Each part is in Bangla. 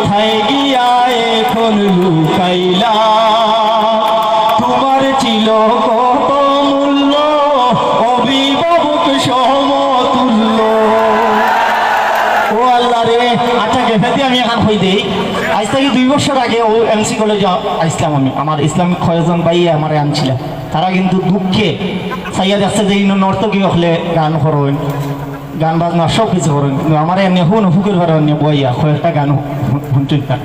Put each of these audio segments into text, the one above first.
কোথায় গিয়া এখন লুকাইলা? তোমার ছিল কত মূল্য, অভিভাবক সমতুল্য। ও আল্লাহ রে আচ্ছা গেফাতে আমি এখন হই দেই। আজ থেকে দুই বছর আগে ও এমসি কলেজে আসলাম আমি। আমার ইসলামিক খয়জন ভাই আমার আনছিল। তারা কিন্তু দুঃখে সাইয়া দেখছে যে ইনো নর্তকী হলে গান করেন গান বাজনা সব কিছু করেন কিন্তু আমার এমনি হুন হুকুর করে অন্য বইয়া কয়েকটা গান তার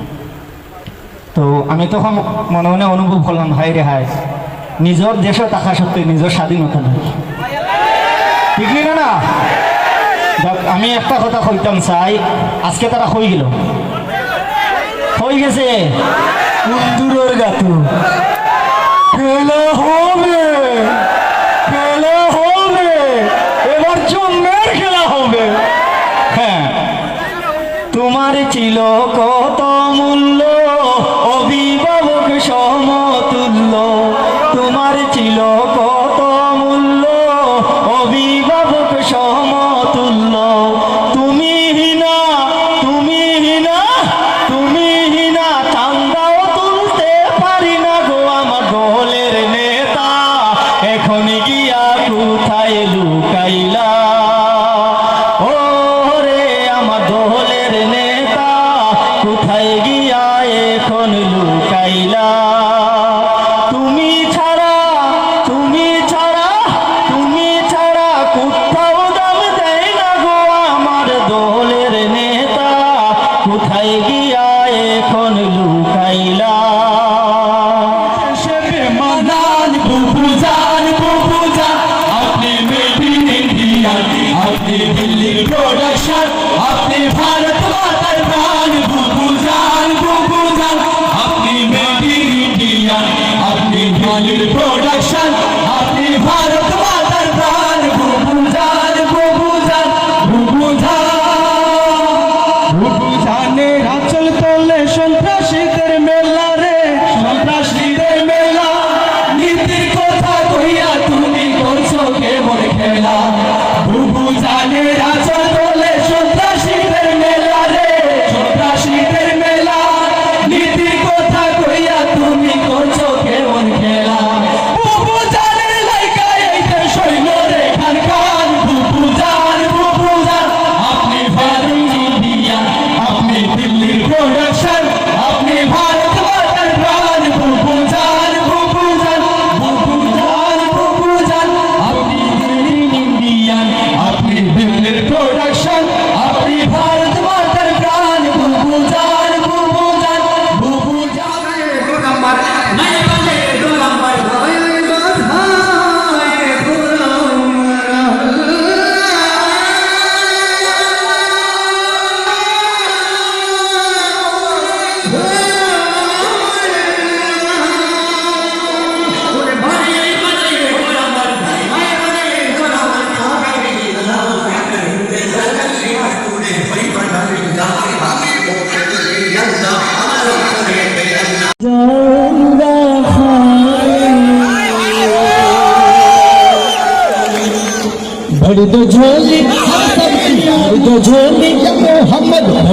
তো আমি তখন মনে মনে অনুভব করলাম হাই রে হাই নিজের দেশে থাকা সত্ত্বে নিজের স্বাধীনতা নাই। ঠিক না না? আমি একটা কথা কইতাম, চাই, আজকে তারা হয়ে গেল। হয়ে গেছে। গাতু ছিল কোথায় গিয়া এখন লুকাইলা? তুমি ছাড়া তুমি ছাড়া তুমি ছাড়া কোথাও দাম দেয় না গো আমার দলের নেতা। কোথায় গিয়া এখন লুকাইলা? you.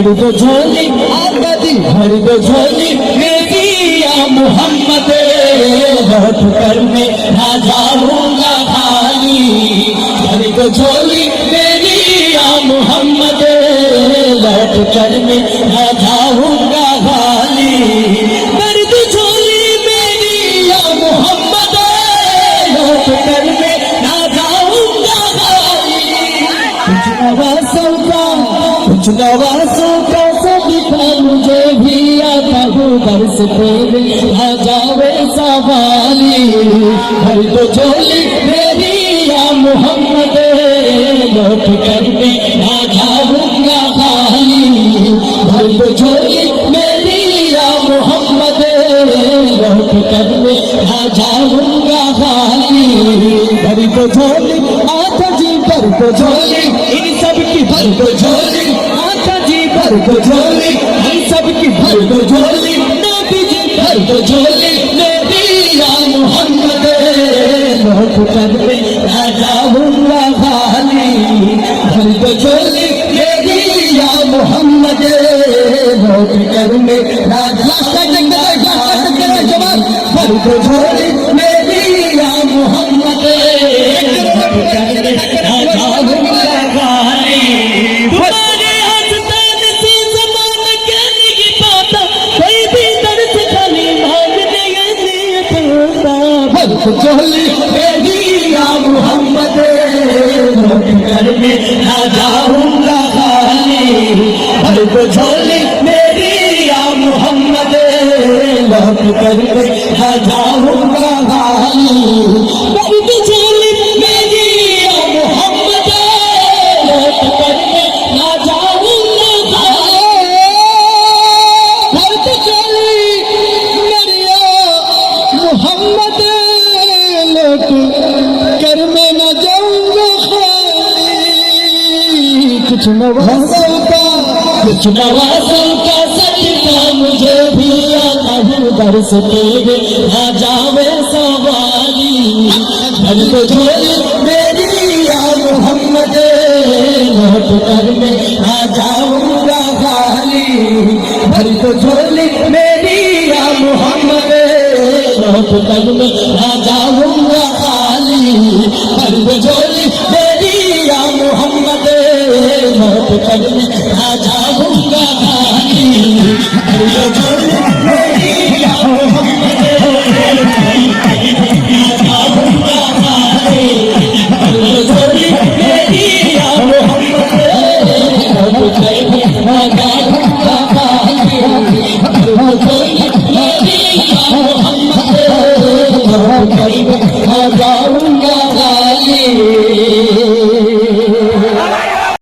झोली गजोली आबादी हर गजोली मेरिया मोहम्मद हथ कर में ना जाऊँगा खाली हर गजोली मेरिया मोहम्मद हथ कर में ना नवासों मुझे भी आता हूँ बरस तेरे आ जावे सवाली भर तो झोली मेरी या मोहम्मद लौट कर मैं आ जाऊँगा खाली भर तो झोली मेरी या मोहम्मद लौट कर मैं आ जाऊँगा खाली भर तो झोली आधा जी पर तो झोली इन सब की भर तो झोली जी भर दो झोली इन सब की भर दो झोली नबी जी भर दो झोली नबी या मोहम्मद लौट कर मैं आ जाऊंगा खाली भर दो झोली मेरी या मोहम्मद लौट कर मैं राजा घर में ना जाऊँगा खाली हर को छोड़ कुछ नवाजों का कुछ नवाजों का सटका मुझे भी आता हूँ दर्श तेरे आ जावे सवारी भर को झोली मेरी या मोहम्मद लौट कर मैं आ जाऊंगा खाली भर को झोली मेरी या मोहम्मद लौट कर मैं आ जाऊंगा تكلمك حاجة